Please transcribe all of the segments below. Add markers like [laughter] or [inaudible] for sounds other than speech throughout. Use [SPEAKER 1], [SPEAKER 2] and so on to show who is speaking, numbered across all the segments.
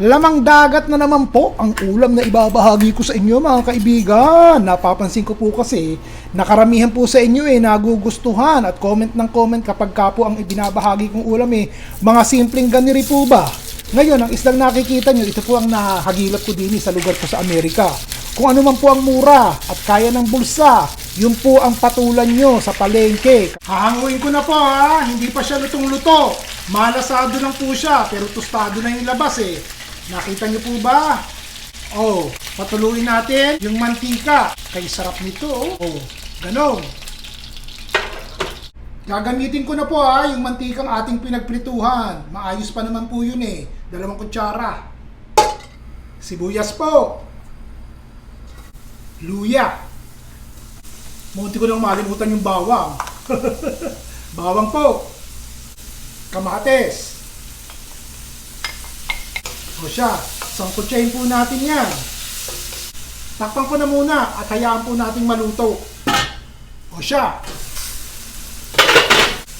[SPEAKER 1] Lamang dagat na naman po ang ulam na ibabahagi ko sa inyo mga kaibigan. Napapansin ko po kasi nakaramihan po sa inyo eh nagugustuhan at comment ng comment kapag ka po ang ibinabahagi kong ulam eh mga simpleng ganiri po ba? Ngayon, ang islang nakikita nyo, ito po ang nahagilap ko din eh, sa lugar ko sa Amerika. Kung ano man po ang mura at kaya ng bulsa, yun po ang patulan nyo sa palengke. Hahanguin ko na po ha, hindi pa siya lutong-luto. Malasado lang po siya, pero tostado na yung labas eh. Nakita nyo po ba? Oh, patuluin natin yung mantika. Kay sarap nito oh. Oh, ganon. Gagamitin ko na po ha, yung mantikang ating pinagprituhan. Maayos pa naman po yun eh. Dalawang kutsara. Sibuyas po. Luya. Munti ko nang malimutan yung bawang. [laughs] bawang po. Kamates. O siya, sangkutsahin po natin yan. Takpan ko na muna at hayaan po nating maluto. O siya,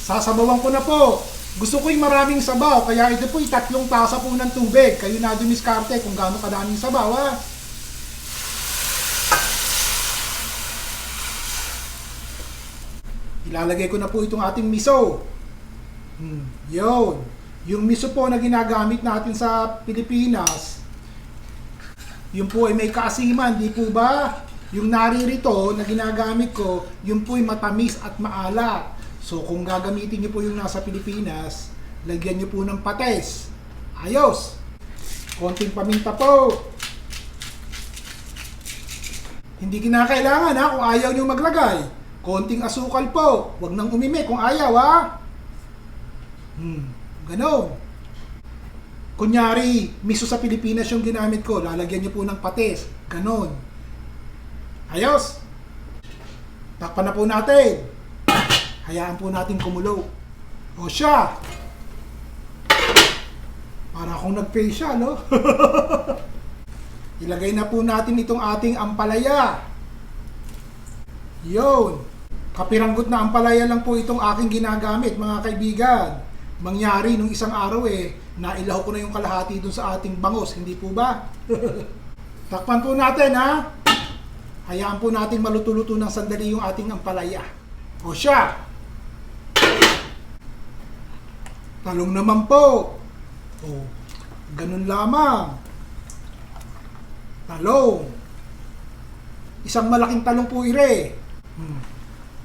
[SPEAKER 1] sasabawan ko na po. Gusto ko yung maraming sabaw, kaya ito po yung tatlong tasa po ng tubig. Kayo na dumiskarte kung gaano kadaming sabaw, ha? Ilalagay ko na po itong ating miso. Hmm, yun. Yung miso po na ginagamit natin sa Pilipinas, yun po ay may kaasiman, di po ba? Yung naririto na ginagamit ko, yun po ay matamis at maalat. So kung gagamitin niyo po yung nasa Pilipinas, lagyan niyo po ng pates. Ayos! Konting paminta po. Hindi kinakailangan ha kung ayaw niyo maglagay. Konting asukal po. Huwag nang umimi kung ayaw ha. Hmm, ganon. Kunyari, miso sa Pilipinas yung ginamit ko, lalagyan niyo po ng pates. Ganon. Ayos! Takpan na po natin. Hayaan po natin kumulo. O siya! Para akong nag-facial, no? [laughs] Ilagay na po natin itong ating ampalaya. Yun. Kapiranggot na ampalaya lang po itong aking ginagamit, mga kaibigan. Mangyari nung isang araw eh, nailaho ko na yung kalahati dun sa ating bangos, hindi po ba? [laughs] Takpan po natin ha. Hayaan po natin maluto-luto ng sandali yung ating ampalaya. O siya. Talong naman po. O, ganun lamang. Talong. Isang malaking talong po ire. Hmm.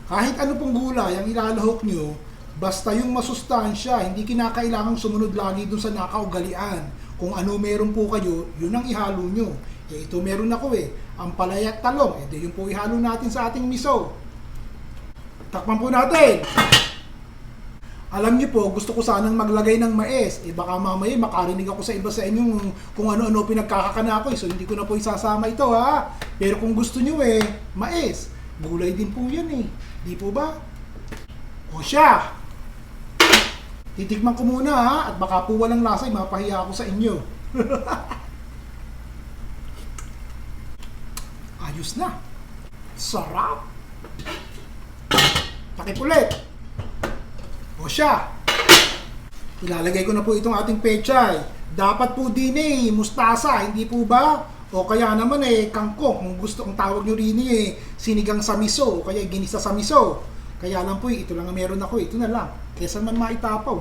[SPEAKER 1] Kahit ano pong gulay ang ilalahok nyo, basta yung masustansya, hindi kinakailangang sumunod lagi dun sa nakaugalian. Kung ano meron po kayo, yun ang ihalo nyo. Eh, ito meron ako eh, ang palaya at talong. Eh, di yun po ihalo natin sa ating miso. Takpan po natin. Alam niyo po, gusto ko sanang maglagay ng mais. Eh baka mamaya makarinig ako sa iba sa inyo kung ano-ano pinagkakakana ko. eh. So hindi ko na po isasama ito ha. Pero kung gusto niyo eh, mais. Gulay din po yan eh. Di po ba? O siya. Titikman ko muna ha. At baka po walang lasa, mapahiya ako sa inyo. [laughs] Ayos na. Sarap. Pakipulit. O siya. Ilalagay ko na po itong ating pechay. Dapat po din eh, mustasa, hindi po ba? O kaya naman eh, kangkong, kung gusto kong tawag nyo rin eh, sinigang sa miso, o kaya ginisa sa miso. Kaya lang po eh, ito lang ang meron ako, ito na lang. Kesa man maitapaw.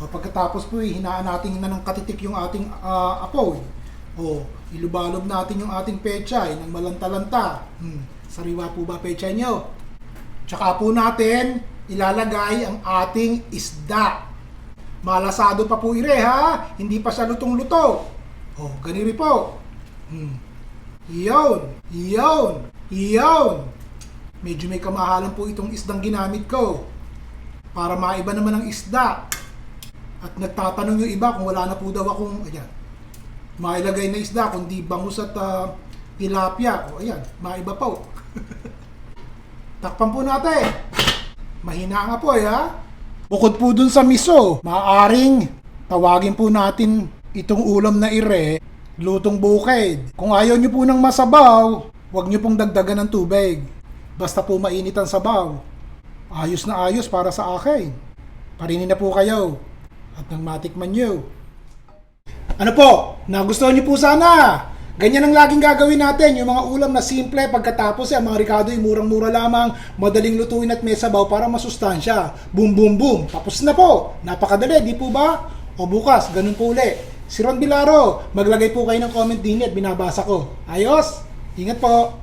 [SPEAKER 1] O pagkatapos po eh, hinaan natin na ng katitik yung ating ah, apoy. O, ilubalob natin yung ating pechay ng malanta-lanta. Hmm, sariwa po ba pechay nyo? Tsaka po natin ilalagay ang ating isda. Malasado pa po ire ha, hindi pa siya lutong-luto. Oh, ganiri po. Hmm. Iyon, iyon, iyon. Medyo may kamahalan po itong isdang ginamit ko. Para maiba naman ang isda. At nagtatanong yung iba kung wala na po daw akong, ayan, mailagay na isda, kundi bangus at ah, tilapia. O ayan, maiba po. [laughs] Takpan po natin. Mahina nga po eh ha. Bukod po dun sa miso, maaaring tawagin po natin itong ulam na ire, lutong bukid. Kung ayaw nyo po ng masabaw, huwag nyo pong dagdagan ng tubig. Basta po mainit ang sabaw. Ayos na ayos para sa akin. Parinin na po kayo. At nang matikman nyo. Ano po? Nagustuhan niyo po sana. Ganyan ang laging gagawin natin, yung mga ulam na simple pagkatapos eh, mga Ricardo yung murang-mura lamang, madaling lutuin at may sabaw para masustansya. Boom, boom, boom. Tapos na po. Napakadali, di po ba? O bukas, ganun po uli. Si Ron Bilaro, maglagay po kayo ng comment din at binabasa ko. Ayos? Ingat po.